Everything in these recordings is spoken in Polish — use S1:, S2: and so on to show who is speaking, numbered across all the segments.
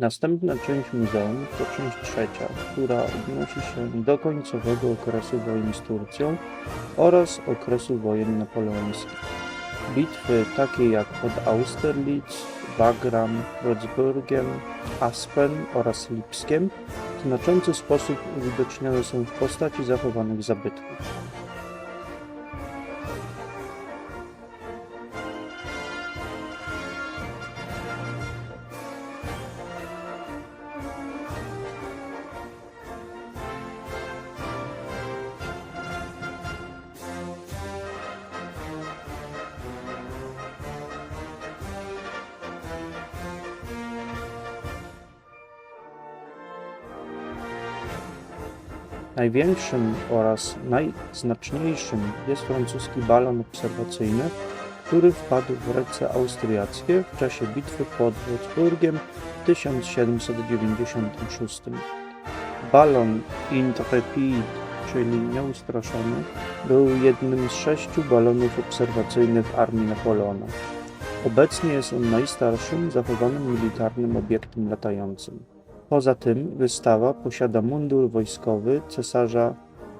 S1: Następna część muzeum to część trzecia, która odnosi się do końcowego okresu wojen z Turcją oraz okresu wojen napoleońskich. Bitwy takie jak pod Austerlitz, Wagram, Würzburgiem, Aspen oraz Lipskiem w znaczący sposób uwidocznione są w postaci zachowanych zabytków. Największym oraz najznaczniejszym jest francuski balon obserwacyjny, który wpadł w ręce austriackie w czasie bitwy pod Würzburgiem w 1796. Balon Intrepid, czyli nieustraszony, był jednym z sześciu balonów obserwacyjnych armii Napoleona. Obecnie jest on najstarszym zachowanym militarnym obiektem latającym. Poza tym wystawa posiada mundur wojskowy cesarza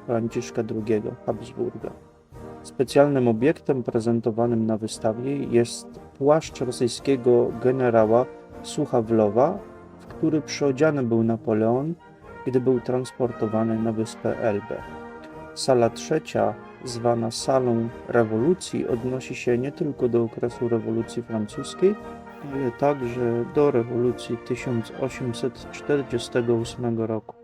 S1: Franciszka II Habsburga. Specjalnym obiektem prezentowanym na wystawie jest płaszcz rosyjskiego generała Suchawlowa, w który przyodziany był Napoleon, gdy był transportowany na wyspę Elbę. Sala trzecia, zwana salą rewolucji, odnosi się nie tylko do okresu rewolucji francuskiej, ale także do rewolucji 1848 roku.